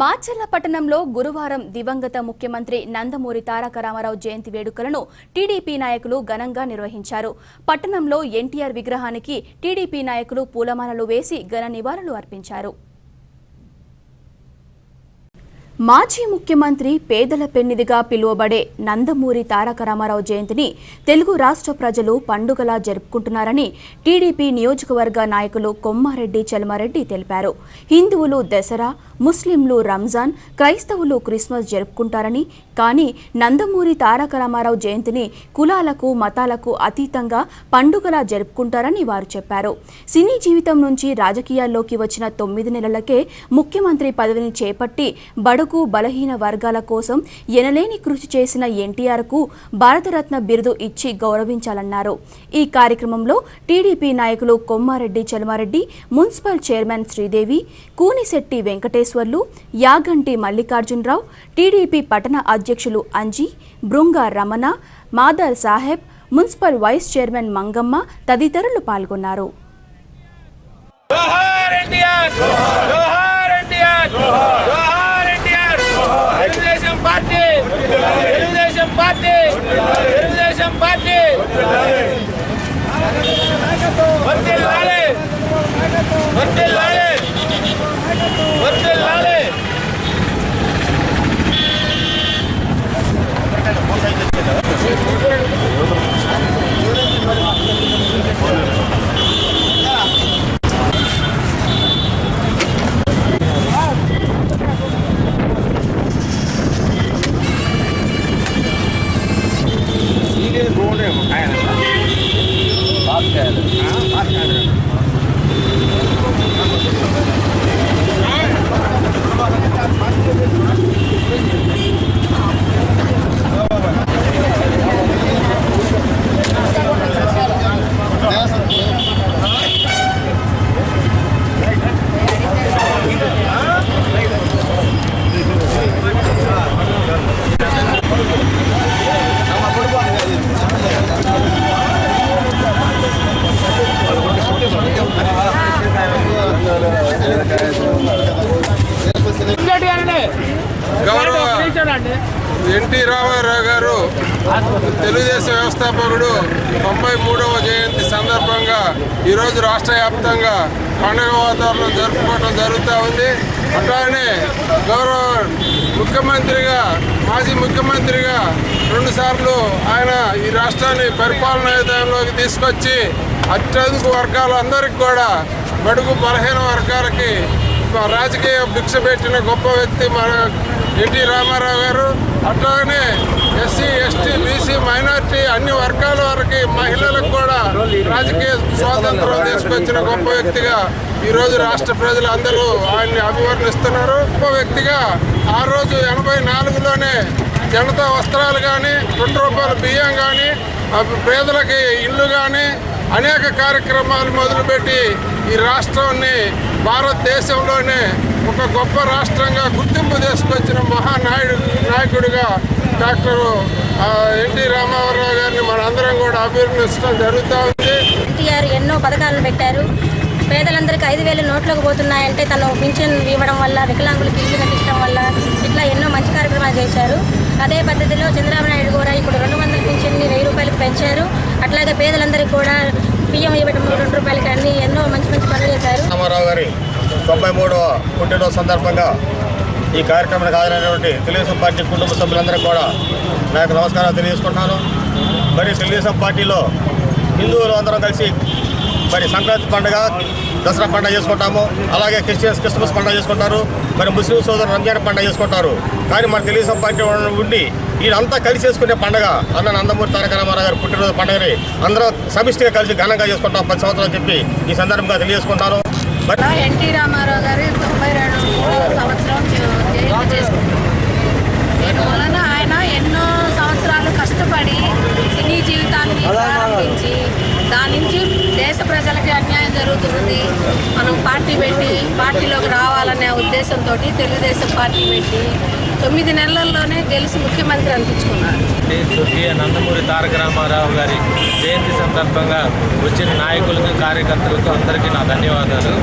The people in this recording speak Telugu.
మాచర్ల పట్టణంలో గురువారం దివంగత ముఖ్యమంత్రి నందమూరి తారక రామారావు జయంతి వేడుకలను టీడీపీ నాయకులు ఘనంగా నిర్వహించారు. పట్టణంలో ఎన్టీఆర్ విగ్రహానికి టీడీపీ నాయకులు పూలమాలలు వేసి ఘన నివాళులు అర్పించారు. మాజీ ముఖ్యమంత్రి పేదల పెన్నిదిగా పిలువబడే నందమూరి తారక రామారావు జయంతిని తెలుగు రాష్ట్ర ప్రజలు పండుగలా జరుపుకుంటున్నారని టీడీపీ నియోజకవర్గ నాయకులు కొమ్మారెడ్డి చలమారెడ్డి తెలిపారు. హిందువులు దసరా ముస్లింలు రంజాన్ క్రైస్తవులు క్రిస్మస్ జరుపుకుంటారని కానీ నందమూరి తారక రామారావు జయంతిని కులాలకు మతాలకు అతీతంగా పండుగలా జరుపుకుంటారని వారు చెప్పారు. సినీ జీవితం నుంచి రాజకీయాల్లోకి వచ్చిన తొమ్మిది నెలలకే ముఖ్యమంత్రి పదవిని చేపట్టి బడుగు బలహీన వర్గాల కోసం ఎనలేని కృషి చేసిన ఎన్టీఆర్కు భారతరత్న బిరుదు ఇచ్చి గౌరవించాలన్నారు. ఈ కార్యక్రమంలో టీడీపీ నాయకులు Kommareddy Chalamareddy municipal chairman Sridevi Koonisetty Venkateswarlu Yaganti Mallikarjunarao TDP పట్టణ అధ్యక్షులు Anji Brunga Ramana Madar Saheb municipal vice chairman Mangamma తదితరులు పాల్గొన్నారు జోహార్ ఎన్టీఆర్ జోహార్ ఎన్టీఆర్ జోహార్ NTR Telugu Desam party Telugu Desam party Telugu Desam party వర్ధిల్లాలి వర్ధిల్లాలి వర్ధిల్లాలి ఇంకోటి గౌరవ ఎన్టీ రామారావు గారు తెలుగుదేశం వ్యవస్థాపకుడు తొంభై మూడవ జయంతి సందర్భంగా ఈరోజు రాష్ట్ర వ్యాప్తంగా పండుగ వాతావరణం జరుపుకోవడం జరుగుతూ ఉంది. అట్లానే గౌరవ ముఖ్యమంత్రిగా మాజీ ముఖ్యమంత్రిగా రెండుసార్లు ఆయన ఈ రాష్ట్రాన్ని పరిపాలనా విధానంలోకి తీసుకొచ్చి అత్యధిక వర్గాలందరికీ కూడా బడుగు బలహీన వర్గాలకి రాజకీయ భిక్ష పెట్టిన గొప్ప వ్యక్తి మన ఎన్టీ రామారావు గారు అట్లాగనే ఎస్సీ ఎస్టీ బీసీ మైనార్టీ అన్ని వర్గాల వారికి మహిళలకు కూడా రాజకీయ స్వాతంత్రం తీసుకొచ్చిన గొప్ప వ్యక్తిగా ఈరోజు రాష్ట్ర ప్రజలు అందరూ ఆయన్ని అభివర్ణిస్తున్నారు. గొప్ప వ్యక్తిగా ఆ రోజు ఎనభై నాలుగులోనే జనతా వస్త్రాలు కానీ రెండు రూపాయల బియ్యం కానీ పేదలకి ఇల్లు కానీ అనేక కార్యక్రమాలు మొదలుపెట్టి ఈ రాష్ట్రాన్ని భారతదేశంలోనే ఒక గొప్ప రాష్ట్రంగా గుర్తింపు తీసుకొచ్చిన మహానాయుడు నాయకుడిగా డాక్టర్ ఎన్టీ రామారావు గారిని మనందరం కూడా అభివర్ణించడం జరుగుతూ ఉంది. ఎన్టీఆర్ ఎన్నో పథకాలను పెట్టారు. పేదలందరికీ ఐదు వేలు నోట్లోకి పోతున్నాయంటే తను పింఛన్ ఇవ్వడం వల్ల వికలాంగులకు ఇల్లు కట్టించడం వల్ల ఇట్లా ఎన్నో మంచి కార్యక్రమాలు చేశారు. అదే పద్ధతిలో చంద్రబాబు నాయుడు కూడా ఇప్పుడు రెండు వందల పింఛన్ని వెయ్యి రూపాయలకు పెంచారు. అట్లాగే పేదలందరికీ కూడా బియ్యం ఇవ్వడం రెండు రూపాయలకి అన్ని ఎన్నో మంచి మంచి పనులు చేశారు. రామారావు గారి తొంభై మూడవ పుట్టినరోజు సందర్భంగా ఈ కార్యక్రమానికి హాజరైనటువంటి తెలుగుదేశం పార్టీ కుటుంబ సభ్యులందరూ కూడా నా యొక్క నమస్కారాలు తెలియజేసుకుంటున్నాను. మరి తెలుగుదేశం పార్టీలో హిందువులు అందరం కలిసి మరి సంక్రాంతి పండుగ దసరా పండుగ చేసుకుంటాము. అలాగే క్రిస్టియన్స్ క్రిస్మస్ పండుగ చేసుకుంటారు. మరి ముస్లిం సోదరు రంజాన్ పండుగ చేసుకుంటారు. కానీ మన తెలుగుదేశం పార్టీ ఉండి వీళ్ళంతా కలిసి చేసుకునే పండుగ అన్న నందమూరి తారక రామారావు గారు పుట్టినరోజు పండుగని అందరూ సమిష్టిగా కలిసి ఘనంగా చేసుకుంటాం. పది సంవత్సరాలు చెప్పి ఈ సందర్భంగా తెలియజేసుకుంటాను. ఎన్టీ రామారావు గారి తొంభై రెండు సంవత్సరం జయంతి చేసుకుంటాం. దీని వలన ఆయన ఎన్నో సంవత్సరాలు కష్టపడి సినీ జీవితాన్ని ప్రారంభించి దాని నుంచి దేశ ప్రజలకి అన్యాయం జరుగుతుంది. మనం పార్టీ పెట్టి పార్టీలోకి రావాలనే ఉద్దేశంతో తెలుగుదేశం పార్టీ పెట్టి తొమ్మిది నెలల్లోనే గెలిచి ముఖ్యమంత్రి అనిపించుకున్నారు. స్వర్గీయ నందమూరి తారక రామారావు గారి జయంతి సందర్భంగా వచ్చిన నాయకులకు కార్యకర్తలకు అందరికీ నా ధన్యవాదాలు.